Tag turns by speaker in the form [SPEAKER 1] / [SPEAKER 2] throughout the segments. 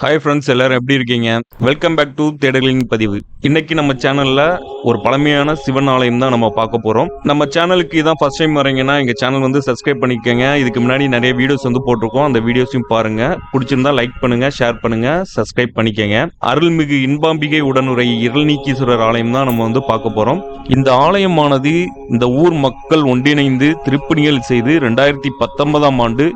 [SPEAKER 1] Hi friends எல்லாரும் எப்படி இருக்கீங்க? வெல்கம் பேக் டு தேடலின் பதிவு. இன்னைக்கு நம்ம சேனல்ல ஒரு பழமையான சிவன் ஆலயம் தான் நம்ம பார்க்க போறோம். நம்ம சேனலுக்கு இதான் ஃபர்ஸ்ட் டைம் வரீங்கன்னா எங்க சேனல் வந்து சப்ஸ்கிரைப் பண்ணிக்கோங்க. இதுக்கு முன்னாடி நிறைய வீடியோஸ் வந்து போட்டிருக்கோம். அந்த வீடியோஸையும் பாருங்க. பிடிச்சிருந்தா லைக் பண்ணுங்க ஷேர் பண்ணுங்க சப்ஸ்கிரைப் பண்ணிக்கோங்க. அருள்மிகு இன்பாம்பிகை உடனுரை இருள்நீக்கீஸ்வரர் ஆலயம் தான் நம்ம வந்து பார்க்க போறோம். இந்த ஆலயமானது இந்த ஊர் மக்கள் ஒன்றிணைந்து திருப்பணிகள் செய்து ரெண்டாயிரத்தி பத்தொன்பதாம் ஆண்டு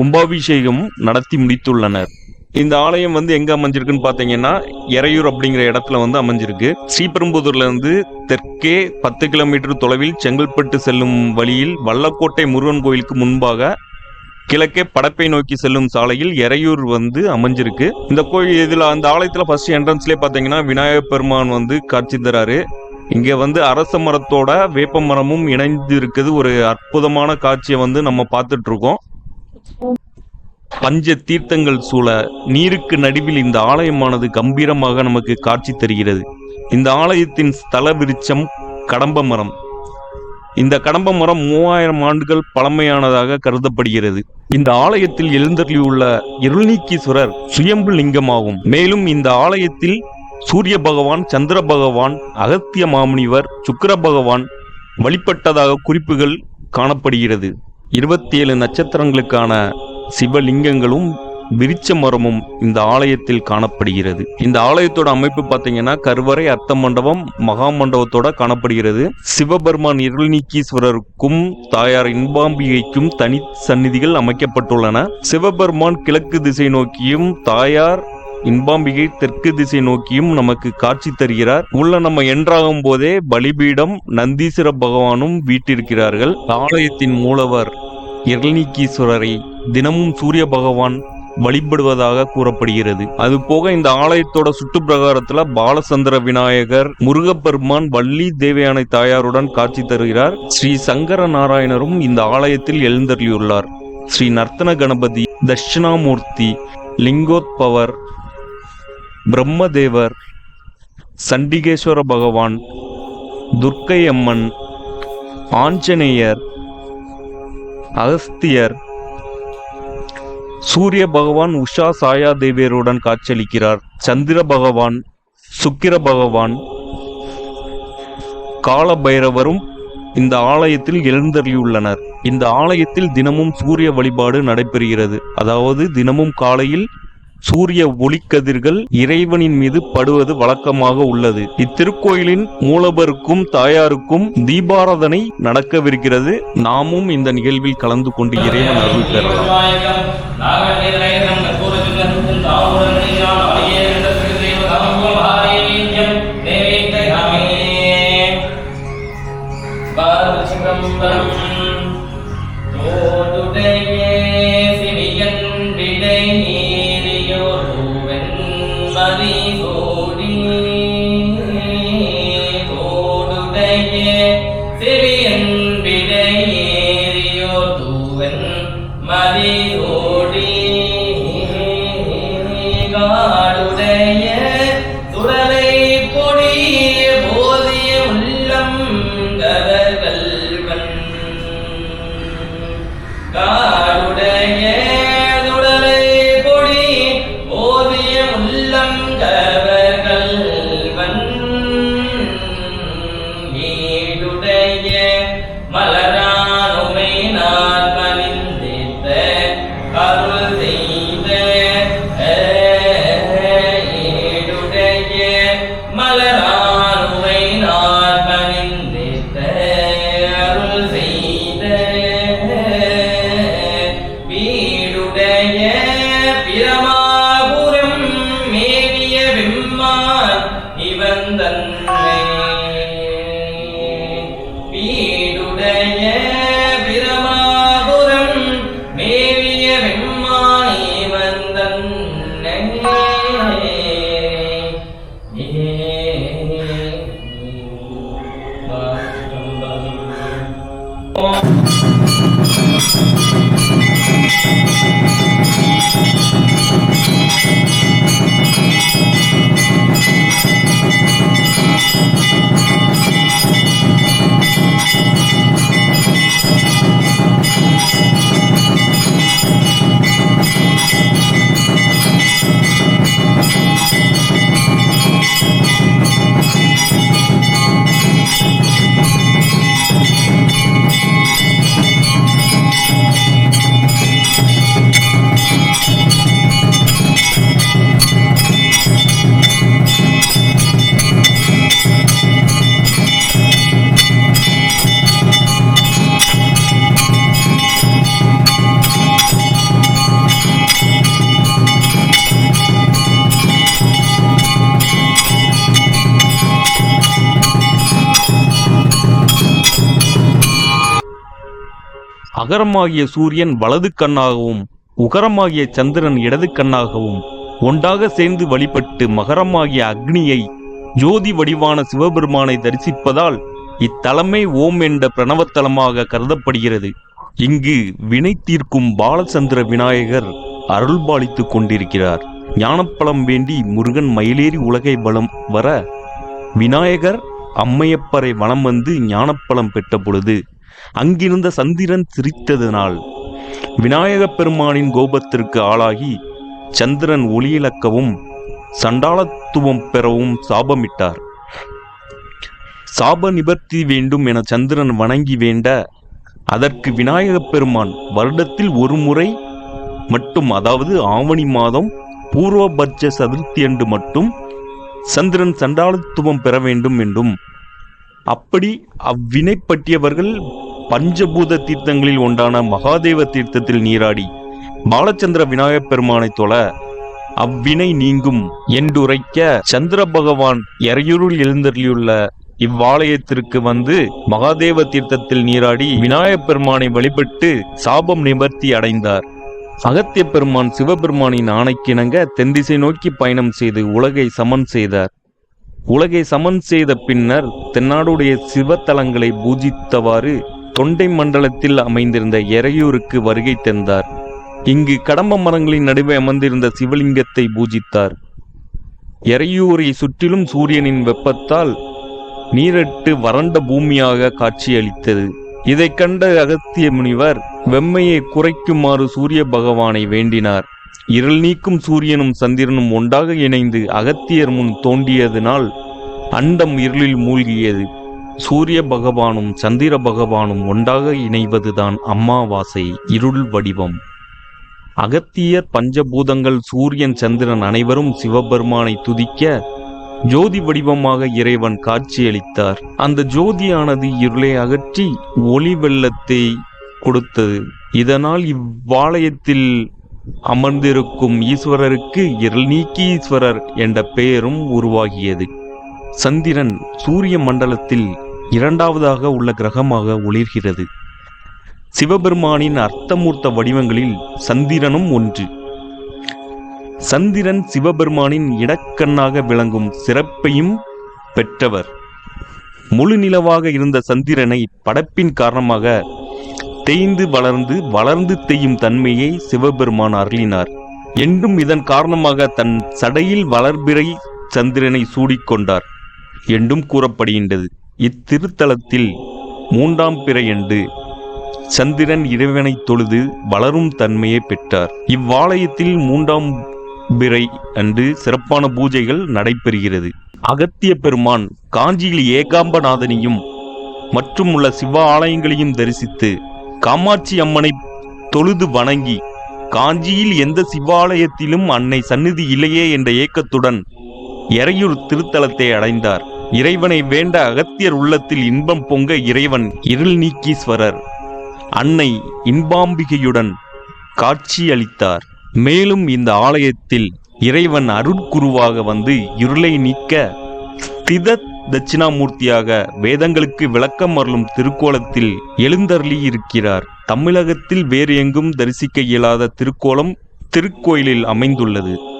[SPEAKER 1] கும்பாபிஷேகம் நடத்தி முடித்துள்ளனர். இந்த ஆலயம் வந்து எங்க அமைஞ்சிருக்குன்னு பாத்தீங்கன்னா எறையூர் அப்படிங்கிற இடத்துல வந்து அமைஞ்சிருக்கு. ஸ்ரீபெரும்புதூர்ல இருந்து தெற்கே பத்து கிலோமீட்டர் தொலைவில் செங்கல்பட்டு செல்லும் வழியில் வல்லக்கோட்டை முருகன் கோயிலுக்கு முன்பாக கிழக்கே படப்பை நோக்கி செல்லும் சாலையில் எறையூர் வந்து அமைஞ்சிருக்கு. இந்த கோயில் இதில் அந்த ஆலயத்தில் ஃபர்ஸ்ட் என்ட்ரன்ஸ்லேயே பார்த்தீங்கன்னா விநாயகர் பெருமான் வந்து காட்சி தராரு. இங்கே வந்து அரச மரத்தோட வேப்ப மரமும் இணைந்து இருக்குது ஒரு அற்புதமான காட்சியை வந்து நம்ம பார்த்துட்ருக்கோம் பஞ்ச தீர்த்தங்கள் சூழ நீருக்கு நடுவில் இந்த ஆலயமானது கம்பீரமாக நமக்கு காட்சி தருகிறது. இந்த ஆலயத்தின் ஸ்தல விருட்சம் கடம்ப மரம். இந்த கடம்ப மரம் மூவாயிரம் ஆண்டுகள் பழமையானதாக கருதப்படுகிறது. இந்த ஆலயத்தில் எழுந்தருளியுள்ள இருள்நீக்கீஸ்வரர் சுயம்பு லிங்கமாகும். மேலும் இந்த ஆலயத்தில் சூரிய பகவான் சந்திர பகவான் அகத்திய மாமுனிவர் சுக்கர பகவான் வழிபட்டதாக குறிப்புகள் காணப்படுகிறது. இருபத்தி ஏழு நட்சத்திரங்களுக்கான சிவலிங்கங்களும் விரிச்ச மரமும் இந்த ஆலயத்தில் காணப்படுகிறது. இந்த ஆலயத்தோட அமைப்பு பார்த்தீங்கன்னா கருவறை அர்த்த மண்டபம் மகா மண்டபத்தோட காணப்படுகிறது. சிவபெருமான் இருள்நீக்கீஸ்வரருக்கும் தாயார் இன்பாம்பிகைக்கும் தனி சந்நிதிகள் அமைக்கப்பட்டுள்ளன. சிவபெருமான் கிழக்கு திசை நோக்கியும் தாயார் இன்பாம்பிகை தெற்கு திசை நோக்கியும் நமக்கு காட்சி தருகிறார். உள்ள நம்ம என்றாகும் போதே பலிபீடம் நந்தீஸ்வர பகவானும் வீட்டிருக்கிறார்கள். ஆலயத்தின் மூலவர் இரணிக்கீஸ்வரரை தினமும் சூரிய பகவான் வழிபடுவதாக கூறப்படுகிறது. அது போக இந்த ஆலயத்தோட சுற்று பிரகாரத்துல விநாயகர் முருகப்பெருமான் வள்ளி தேவையான தாயாருடன் காட்சி தருகிறார். ஸ்ரீ சங்கர நாராயணரும் இந்த ஆலயத்தில் எழுந்தருளியுள்ளார். ஸ்ரீ நர்த்தன கணபதி தட்சிணாமூர்த்தி லிங்கோத்பவர் பிரம்மதேவர் சண்டிகேஸ்வர பகவான் துர்க்கை அம்மன் ஆஞ்சநேயர் அகஸ்தியர் சூரிய பகவான் உஷா சாயா தேவியருடன் காட்சியளிக்கிறார். சந்திர பகவான் சுக்கிர பகவான் கால பைரவரும் இந்த ஆலயத்தில் எழுந்தருளியுள்ளனர். இந்த ஆலயத்தில் தினமும் சூரிய வழிபாடு நடைபெறுகிறது. அதாவது தினமும் காலையில் சூரிய ஒளிக்கதிர்கள் இறைவனின் மீது படுவது வழக்கமாக உள்ளது. இத்திருக்கோயிலின் மூலவருக்கும் தாயாருக்கும் தீபாராதனை நடக்கவிருக்கிறது. நாமும் இந்த நிகழ்வில் கலந்து கொண்டு இறைவன் அருள் பெறலாம்.
[SPEAKER 2] കാരുടയ
[SPEAKER 1] அகரமாகிய சூரியன் வலது கண்ணாகவும் உகரமாகிய சந்திரன் இடது கண்ணாகவும் ஒன்றாக சேர்ந்து வழிபட்டு மகரமாகிய அக்னியை ஜோதி வடிவான சிவபெருமானை தரிசிப்பதால் இத்தலமே ஓம் என்ற பிரணவத்தலமாக கருதப்படுகிறது. இங்கு வினை தீர்க்கும் பாலச்சந்திர விநாயகர் அருள்பாலித்துக் கொண்டிருக்கிறார். ஞானப்பழம் வேண்டி முருகன் மயிலேறி உலகை பலம் வர விநாயகர் அம்மையப்பரை வலம் வந்து ஞானப்பழம் பெற்ற பொழுது அங்கிருந்த சந்திரன் சிரித்ததனால் விநாயகப் பெருமானின் கோபத்திற்கு ஆளாகி சந்திரன் ஒளியிழக்கவும் சண்டாளத்துவம் பெறவும் சாபமிட்டார். சாப நிபர்த்தி வேண்டும் என சந்திரன் வணங்கி வேண்ட அதற்கு விநாயகப் பெருமான் வருடத்தில் ஒரு முறை மட்டும் அதாவது ஆவணி மாதம் பூர்வபட்ச சதுர்த்தி அன்று மட்டும் சந்திரன் சண்டாளத்துவம் பெற வேண்டும் என்றும் அப்படி அவ்வினை பற்றியவர்கள் பஞ்சபூத தீர்த்தங்களில் ஒன்றான மகாதேவ தீர்த்தத்தில் நீராடி பாலச்சந்திர விநாயகப் பெருமானை தொழ அவ்வினை நீங்கும் என்றுரைக்க சந்திர பகவான் எறையூரில் எழுந்தருளியுள்ள இவ்வாலயத்திற்கு வந்து மகாதேவ தீர்த்தத்தில் நீராடி விநாயகப் பெருமானை வழிபட்டு சாபம் நிவர்த்தி அடைந்தார். அகத்திய பெருமான் சிவபெருமானின் ஆணைக்கிணங்க தென்திசை நோக்கி பயணம் செய்து உலகை சமன் செய்தார். உலகை சமன் செய்த பின்னர் தென்னாடுடைய சிவத்தலங்களை பூஜித்தவாறு தொண்டை மண்டலத்தில் அமைந்திருந்த எறையூருக்கு வருகை தந்தார். இங்கு கடம்ப மரங்களின் நடுவே அமர்ந்திருந்த சிவலிங்கத்தை பூஜித்தார். எறையூரை சுற்றிலும் சூரியனின் வெப்பத்தால் நீரட்டு வறண்ட பூமியாக காட்சியளித்தது. இதைக் கண்ட அகத்திய முனிவர் வெம்மையை குறைக்குமாறு சூரிய பகவானை வேண்டினார். இருள் நீக்கும் சூரியனும் சந்திரனும் ஒன்றாக இணைந்து அகத்தியர் முன் தோண்டியதனால் அண்டம் இருளில் மூழ்கியது. சூரிய பகவானும் சந்திர பகவானும் ஒன்றாக இணைவதுதான் அம்மாவாசை இருள் வடிவம். அகத்தியர் பஞ்சபூதங்கள் சூரியன் சந்திரன் அனைவரும் சிவபெருமானை துதிக்க ஜோதி வடிவமாக இறைவன் காட்சியளித்தார். அந்த ஜோதியானது இருளை அகற்றி ஒளி வெள்ளத்தை கொடுத்தது. இதனால் இவ்வாலயத்தில் அமர்ந்திருக்கும் ஈஸ்வரருக்கு இருள் நீக்கி ஈஸ்வரர் என்ற பெயரும் உருவாகியது. சந்திரன் சூரிய மண்டலத்தில் இரண்டாவதாக உள்ள கிரகமாக ஒளிர்கிறது. சிவபெருமானின் அர்த்தமூர்த்த வடிவங்களில் சந்திரனும் ஒன்று. சந்திரன் சிவபெருமானின் இடக்கண்ணாக விளங்கும் சிறப்பையும் பெற்றவர். முழு நிலவாக இருந்த சந்திரனை படப்பின் காரணமாக தேய்ந்து வளர்ந்து வளர்ந்து தெய்யும் தன்மையை சிவபெருமான் அருளினார். என்றும் இதன் காரணமாக தன் சடையில் வளர்பிறை சந்திரனை சூடிக்கொண்டார் என்றும் கூறப்படுகின்றது. இத்திருத்தலத்தில் மூன்றாம் பிறையண்டு சந்திரன் இறைவனை தொழுது வளரும் தன்மையை பெற்றார். இவ்வாலயத்தில் மூன்றாம் பிறை அன்று சிறப்பான பூஜைகள் நடைபெறுகிறது. அகத்திய பெருமான் காஞ்சியில் ஏகாம்பநாதனையும் மற்றும் உள்ள சிவ ஆலயங்களையும் தரிசித்து காமாட்சி அம்மனை தொழுது வணங்கி காஞ்சியில் எந்த சிவாலயத்திலும் அன்னை சந்நிதி இல்லையே என்ற ஏக்கத்துடன் எறையூர் திருத்தலத்தை அடைந்தார். இறைவனை வேண்ட அகத்தியர் உள்ளத்தில் இன்பம் பொங்க இறைவன் இருள் நீக்கீஸ்வரர். அன்னை இன்பாம்பிகையுடன் காட்சியளித்தார் மேலும் இந்த ஆலயத்தில் இறைவன் அருட்குருவாக வந்து இருளை நீக்க ஸ்தித தட்சிணாமூர்த்தியாக வேதங்களுக்கு விளக்கம் அருளும் திருக்கோலத்தில் எழுந்தருளி இருக்கிறார் தமிழகத்தில் வேறு எங்கும் தரிசிக்க இயலாத திருக்கோலம் திருக்கோயிலில் அமைந்துள்ளது.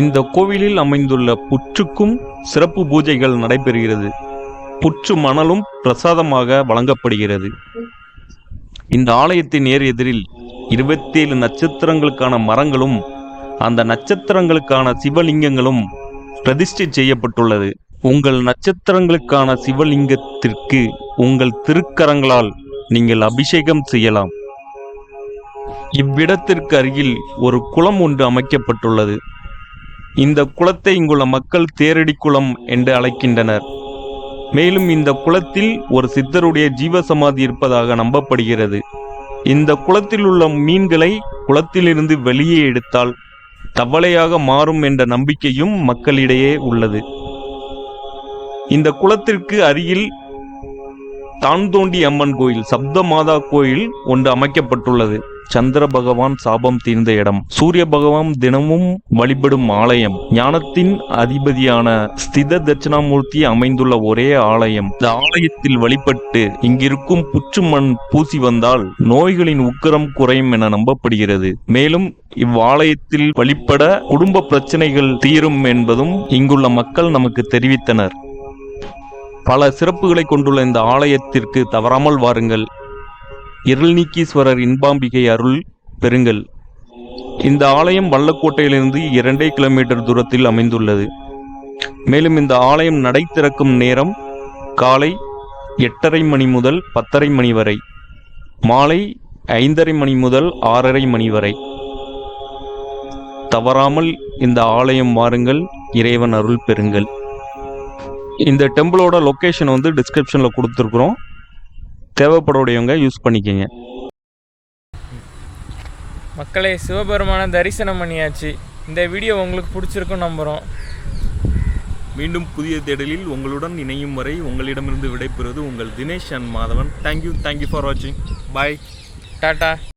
[SPEAKER 1] இந்த கோவிலில் அமைந்துள்ள புற்றுக்கும் சிறப்பு பூஜைகள் நடைபெறுகிறது. புற்று மணலும் பிரசாதமாக வழங்கப்படுகிறது. இந்த ஆலயத்தின் நேர் எதிரில் இருபத்தேழு நட்சத்திரங்களுக்கான மரங்களும் அந்த நட்சத்திரங்களுக்கான சிவலிங்கங்களும் பிரதிஷ்டை செய்யப்பட்டுள்ளது. உங்கள் நட்சத்திரங்களுக்கான சிவலிங்கத்திற்கு உங்கள் திருக்கரங்களால் நீங்கள் அபிஷேகம் செய்யலாம். இவ்விடத்திற்கு அருகில் ஒரு குளம் ஒன்று அமைக்கப்பட்டுள்ளது. இந்த குளத்தை இங்குள்ள மக்கள் தேரடி குளம் என்று அழைக்கின்றனர். மேலும் இந்த குளத்தில் ஒரு சித்தருடைய ஜீவசமாதி இருப்பதாக நம்பப்படுகிறது. இந்த குளத்தில் உள்ள மீன்களை குளத்திலிருந்து வெளியே எடுத்தால் தவளையாக மாறும் என்ற நம்பிக்கையும் மக்களிடையே உள்ளது. இந்த குளத்திற்கு அருகில் தான்தோண்டி அம்மன் கோயில் சப்த மாதா கோயில் ஒன்று அமைக்கப்பட்டுள்ளது. சந்திர பகவான் சாபம் தீர்ந்த இடம். சூரிய பகவான் தினமும் வழிபடும் ஆலயம். ஞானத்தின் அதிபதியான ஸ்தித தட்சிணாமூர்த்தி அமைந்துள்ள ஒரே ஆலயம். இந்த ஆலயத்தில் வழிபட்டு இங்கிருக்கும் புற்று மண் பூசி வந்தால் நோய்களின் உக்கிரம் குறையும் என நம்பப்படுகிறது. மேலும் இவ்வாலயத்தில் வழிபட குடும்ப பிரச்சனைகள் தீரும் என்பதும் இங்குள்ள மக்கள் நமக்கு தெரிவித்தனர். பல சிறப்புகளை கொண்டுள்ள இந்த ஆலயத்திற்கு தவறாமல் வாருங்கள். இருள்நீக்கீஸ்வரர் இன்பாம்பிகை அருள் பெறுங்கள். இந்த ஆலயம் வல்லக்கோட்டையிலிருந்து இரண்டே கிலோமீட்டர் தூரத்தில் அமைந்துள்ளது. மேலும் இந்த ஆலயம் நடை திறக்கும் நேரம் காலை எட்டரை மணி முதல் பத்தரை மணி வரை மாலை ஐந்தரை மணி முதல் ஆறரை மணி வரை. தவறாமல் இந்த ஆலயம் வாருங்கள் இறைவன் அருள் பெறுங்கள். இந்த டெம்பிளோட லொக்கேஷன் வந்து டிஸ்கிரிப்ஷனில் கொடுத்துருக்குறோம். தேவைப்படக்கூடியவங்க யூஸ் பண்ணிக்கோங்க.
[SPEAKER 3] மக்களே சிவபெருமான தரிசனம் பண்ணியாச்சு. இந்த வீடியோ உங்களுக்கு பிடிச்சிருக்கும் நம்புகிறோம்
[SPEAKER 1] மீண்டும் புதிய தேடலில் உங்களுடன் இணையும் வரை உங்களிடமிருந்து விடைபெறுவது உங்கள் Dinesh and Madhavan. Thank you thank you for வாட்சிங் பாய்
[SPEAKER 3] டாட்டா.